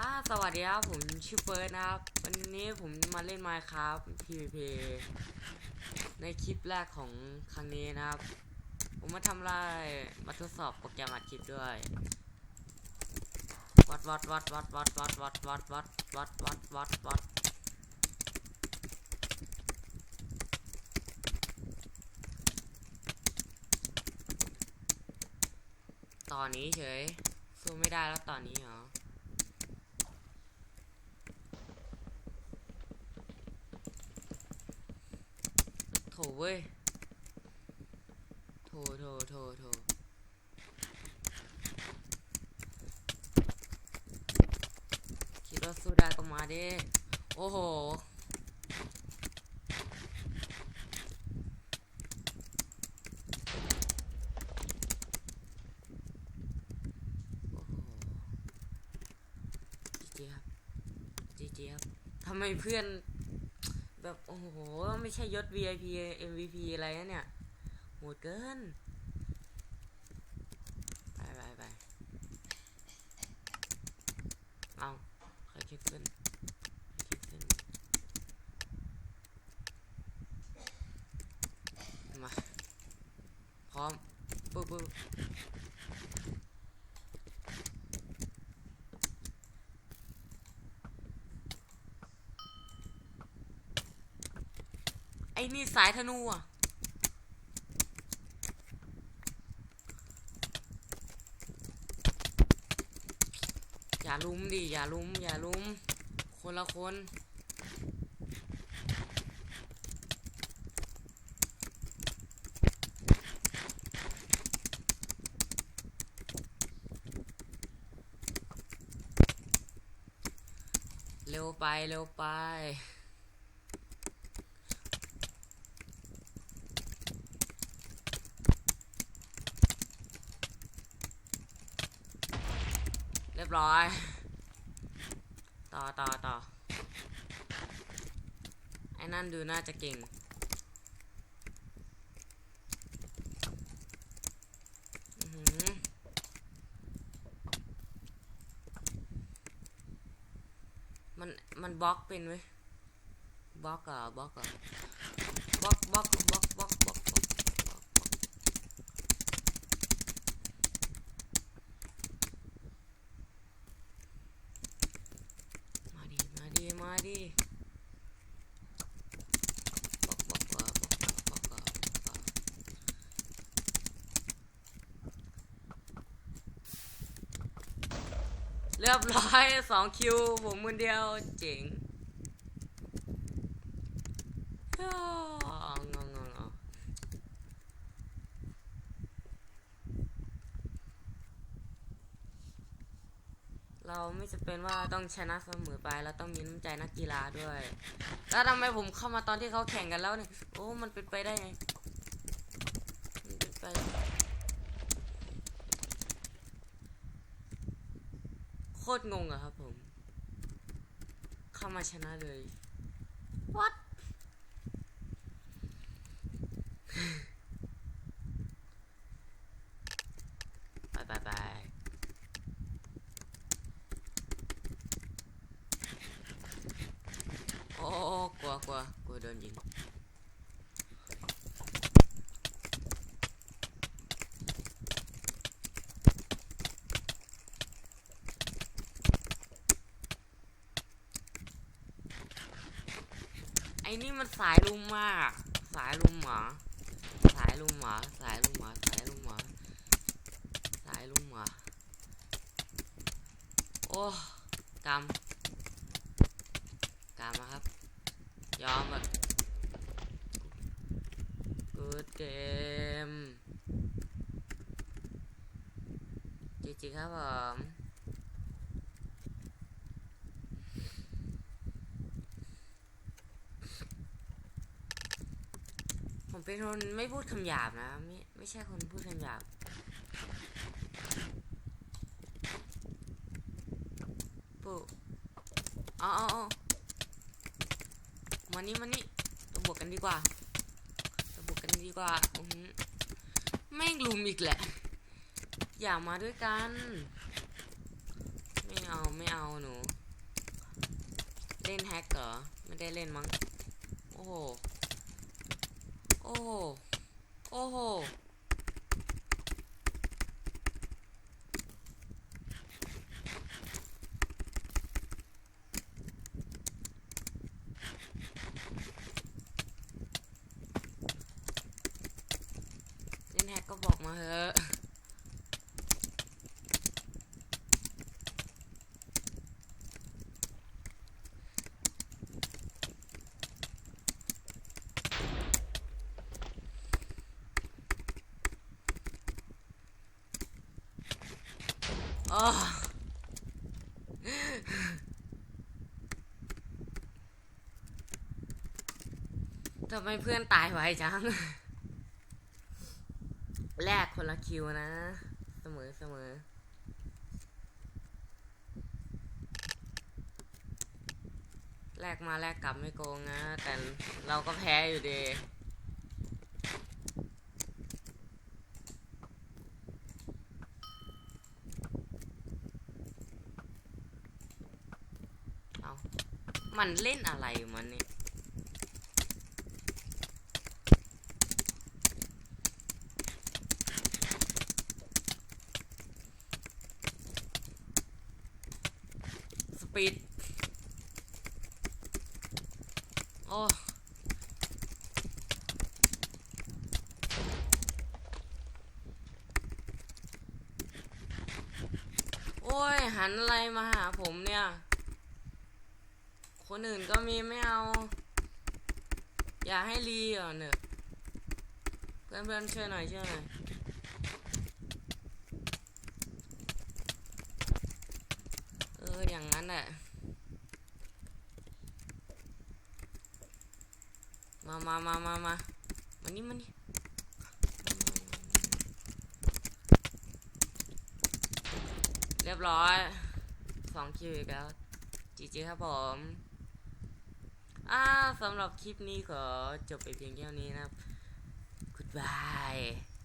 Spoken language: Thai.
อ่าสวัสดีครับ ผมชื่อเฟิร์สนะครับ วันนี้ผมมาเล่น Minecraft PVP ในคลิปแรกของครั้งนี้นะครับ ผมมาทำอะไรมาทดสอบโปรแกรมอัดคลิปด้วย วัดวัดวัดวัดวัดวัดวัดวัดวัดวัดวัดวัดวัดตอนนี้เฉยสู้ไม่ได้แล้วตอนนี้เหรอ ถเว้ยโถโถโถโถคิดว่าสู้ได้ก็มาดิโอ้โหจีครับจีครับทำไมเพื่อน แบบโอ้โห ไม่ใช่ยศ VIP MVP อะไรนะเนี่ยโหดเกิน ไปไปไปเอาใครคิดขึ้นครคิดขึ้น มา พร้อม ปุ๊บปุ๊บ ไอ้นี่สายธนูอะอย่าลุ้มดิอย่าลุ้มอย่าลุ้ม คนละคนเร็วไปเร็วไป รียบร้อย ต่อต่อต่อไอ้นั่นดูน่าจะเก่ง มันมันบล็อกเป็นเว้ยบล็อกเหรอะบล็อกเอะบล็อกบล็อกบล็อกบล็อกบล็อก รียบร้อยสองคิวผมมือเดียวเจ๋งงงงงงเราไม่จะเป็นว่าต้องชนะเสมอไป เราต้องมีน้ำใจนักกีฬาด้วย แล้วทำไมผมเข้ามาตอนที่เขาแข่งกันแล้วเนี่ย โอ้ มันเป็นไปได้ไงมันเป็นไป คตรงงอะครับผม เข้ามาชนะเลย what ไปไปไปโอ้กลัวกลัวกลัวโดนยิง ไอ้นี่มันสายลุมมาก สายลุมหมาสายลุมหมาสายลุมหมาสายลุมหมาสายลุมหมาโอ้กำกำนะครับ ยอมแบบ good game จริงๆครับผม ผมเป็นคนไม่พูดคำหยาบนะ ไม่ไม่ใช่คนพูดคำหยาบ ปุ๊เอาเออามานี่มานี่เราบวกกันดีกว่าเราบวกกันดีกว่าอือหือแม่งลุมอีกแหละ อย่ามาด้วยกัน ไม่เอาไม่เอาหนู เล่นแฮกเหรอ ไม่ได้เล่นมั้ง โอ้โห โอ้โห โอ้โห เล่นแฮกก็บอกมาเถอะ ทำไมเพื่อนตายไวจังแลกคนละคิวนะ เสมอเสมอแลกมาแลกกลับไม่โกงนะ แต่เราก็แพ้อยู่ดี มันเล่นอะไรมันเนี่ย สปีด โอ้โอ้ย หันอะไรมาหาผมเนี่ย คนอื่นก็มีไม่เอา อย่าให้รีเหรอเนี่ยเพื่อนเพื่อนๆช่วยหน่อยช่วยหน่อยเอออย่างนั้นแหละมามามามามามานี่มานี่เรียบร้อยสองคิวอีกแล้วจีจีครับผม อ่าสำหรับคลิปนี้ขอจบไปเพียงแค่นี้นะครับ goodbye